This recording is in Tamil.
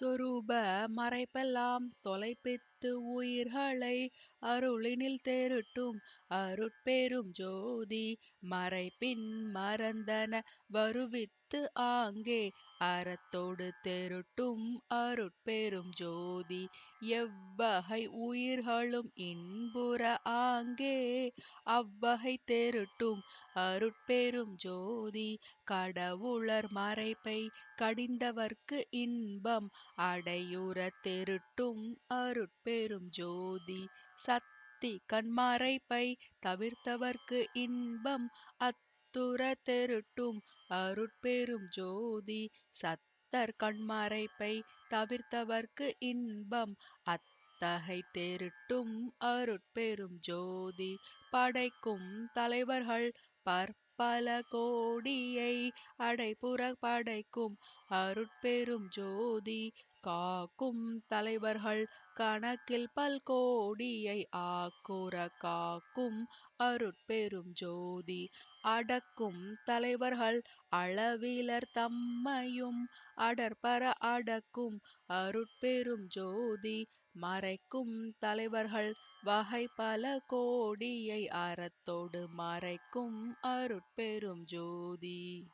சொரூப மறைப்பெல்லாம் தொலைப்பித்து உயிர்களை அருளினில் தேருட்டும். அருட்பெரும் ஜோதி மறைப்பின் மறந்தன வருவித்து ஆங்கே. அறத்தோடு தெருட்டும் அருட்பெரும் ஜோதி எவ்வகை உயிர்களும் இன்புற ஆங்கே. அவ்வகை தெருட்டும் அருட்பெரும் ஜோதி கடவுளர் மறைப்பை கடிந்தவர்க்கு இன்பம். அடையுற தெருட்டும் அருட்பெரும் ஜோதி சத்தி கண்மறைப்பை தவிர்த்தவர்க்கு இன்பம். அத்துற தெருட்டும் அருட்பெரும் ஜோதி சத்தர் கண்மறைப்பை தவிர்த்தவர்க்கு இன்பம். அத்தகை தெருட்டும் அருட்பெரும் ஜோதி படைக்கும் தலைவர்கள் பற்பல கோடியை அடைப்புற படைக்கும் அருட்பெரும் ஜோதி காக்கும் தலைவர்கள் கணக்கில் பல்கோடியை ஆக்குற காக்கும் அருட்பெரும் ஜோதி அடக்கும் தலைவர்கள் அளவிலர் தம்மையும் அடற்பர அடக்கும் அருட்பெரும் ஜோதி மறைக்கும் தலைவர்கள் வகை பல கோடியை அறத்தோடு மறைக்கும் அருட்பெரும் ஜோதி.